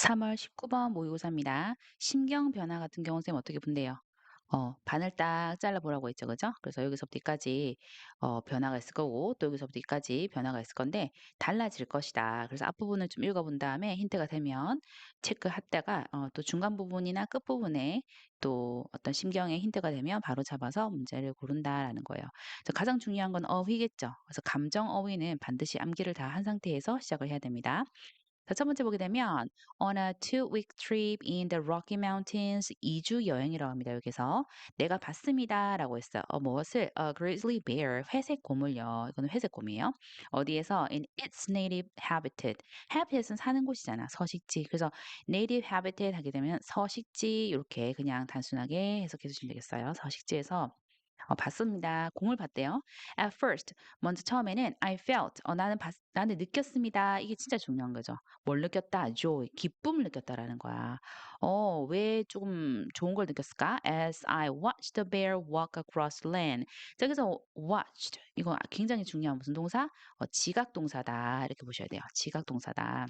3월 19번 모의고사입니다. 심경 변화 같은 경우 쌤 어떻게 본대요? 어, 반을 딱 잘라보라고 했죠. 그죠? 그래서 여기서부터 여기까지 어, 변화가 있을 거고 또 여기서부터 여기까지 변화가 있을 건데 달라질 것이다. 그래서 앞부분을 좀 읽어본 다음에 힌트가 되면 체크했다가 어, 또 중간 부분이나 끝부분에 또 어떤 심경의 힌트가 되면 바로 잡아서 문제를 고른다라는 거예요. 그래서 가장 중요한 건 어휘겠죠. 그래서 감정 어휘는 반드시 암기를 다 한 상태에서 시작을 해야 됩니다. 자, 첫 번째 보게 되면 on a two-week trip in the Rocky Mountains 2주 여행이라고 합니다. 여기서 내가 봤습니다 라고 했어요. 어, 무엇을? A grizzly bear, 회색 곰을요. 이거는 회색 곰이에요. 어디에서? in its native habitat. habitat은 사는 곳이잖아. 서식지. 그래서 native habitat 하게 되면 서식지 이렇게 그냥 단순하게 해석해 주시면 되겠어요. 서식지에서 어, 봤습니다. 공을 봤대요. At first, 먼저 처음에는 I felt, 어, 나는 봤, 나는 느꼈습니다. 이게 진짜 중요한 거죠. 뭘 느꼈다? joy, 기쁨을 느꼈다라는 거야. 어, 왜 조금 좋은 걸 느꼈을까? As I watched the bear walk across land. 자, 여기서 watched, 이거 굉장히 중요한 무슨 동사? 어, 지각 동사다. 이렇게 보셔야 돼요. 지각 동사다.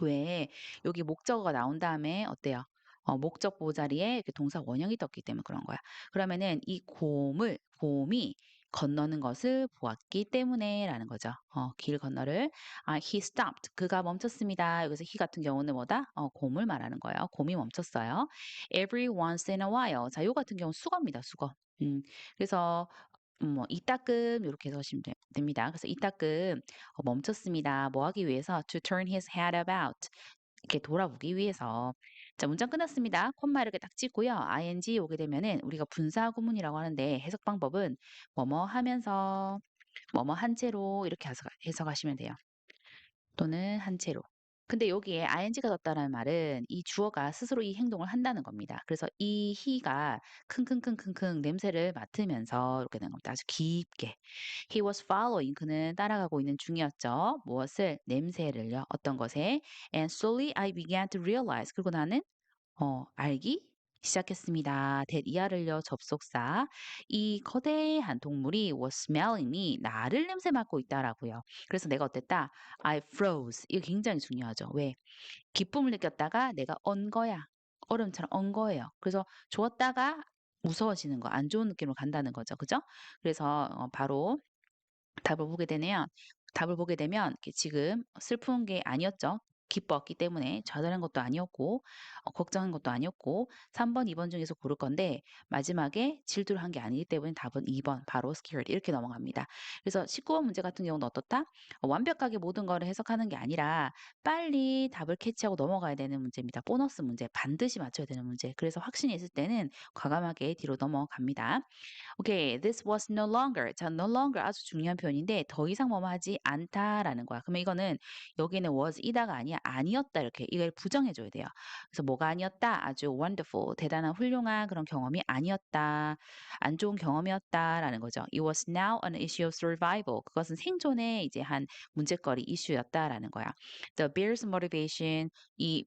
왜 여기 목적어가 나온 다음에 어때요? 어, 목적 보호 자리에 이렇게 동사 원형이 떴기 때문에 그런 거야. 그러면은 이 곰을 곰이 건너는 것을 보았기 때문에라는 거죠. 어, 길 건너를 아, he stopped. 그가 멈췄습니다. 여기서 he 같은 경우는 뭐다? 어, 곰을 말하는 거예요. 곰이 멈췄어요. Every once in a while. 자, 요 같은 경우 수거입니다. 수거. 음, 그래서 음, 뭐 이따금 이렇게 하시면 되- 됩니다. 그래서 이따금 어, 멈췄습니다. 뭐 하기 위해서 to turn his head about 이렇게 돌아보기 위해서 자 문장 끝났습니다. 콤마 이렇게 딱 찍고요. ing 오게 되면은 우리가 분사 구문이라고 하는데 해석 방법은 뭐뭐 하면서 뭐뭐 한 채로 이렇게 해석, 해석하시면 돼요. 또는 한 채로. 근데 여기에 ing가 떴다는 말은 이 주어가 스스로 이 행동을 한다는 겁니다. 그래서 이 he가 킁킁킁킁킁 냄새를 맡으면서 이렇게 되는 겁니다. 아주 깊게. He was following. 그는 따라가고 있는 중이었죠. 무엇을? 냄새를요. 어떤 것에? And slowly I began to realize. 그리고 나는 어, 알기 시작했습니다. that 이하를요 접속사 이 거대한 동물이 was smelling me 나를 냄새 맡고 있다라고요. 그래서 내가 어땠다? I froze. 이거 굉장히 중요하죠. 왜? 기쁨을 느꼈다가 내가 언 거야. 얼음처럼 언 거예요. 그래서 좋았다가 무서워지는 거, 안 좋은 느낌으로 간다는 거죠. 그죠? 그래서 어, 바로 답을 보게 되네요. 답을 보게 되면 지금 슬픈 게 아니었죠. 기뻤기 때문에 좌절한 것도 아니었고 어, 걱정한 것도 아니었고 3번, 2번 중에서 고를 건데 마지막에 질투를 한 게 아니기 때문에 답은 2번 바로 scared 이렇게 넘어갑니다. 그래서 19번 문제 같은 경우는 어떻다? 어, 완벽하게 모든 거를 해석하는 게 아니라 빨리 답을 캐치하고 넘어가야 되는 문제입니다. 보너스 문제 반드시 맞춰야 되는 문제. 그래서 확신이 있을 때는 과감하게 뒤로 넘어갑니다. 오케이, this was no longer. 자, no longer 아주 중요한 표현인데 더 이상 뭐뭐 하지 않다라는 거야. 그러면 이거는 여기는 was 이다가 아니야 아니었다 이렇게 이걸 부정해 줘야 돼요. 그래서 뭐가 아니었다? 아주 wonderful, 대단한 훌륭한 그런 경험이 아니었다. 안 좋은 경험이었다라는 거죠. It was now an issue of survival. 그것은 생존의 이제 한 문제거리 이슈였다라는 거야. The bear's motivation 이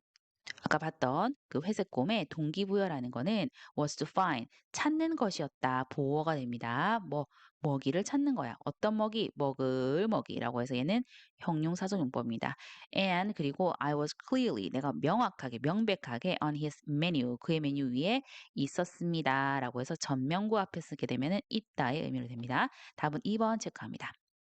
아까 봤던 그 회색 곰의 동기부여라는 거는 was to find 찾는 것이었다. 보어가 됩니다. 뭐 먹이를 찾는 거야. 어떤 먹이? 먹을 먹이라고 해서 얘는 형용사적 용법입니다. and 그리고 I was clearly 내가 명확하게 명백하게 on his menu 그의 메뉴 위에 있었습니다 라고 해서 전명구 앞에 쓰게 되면 은 있다의 의미로 됩니다. 답은 2번 체크합니다.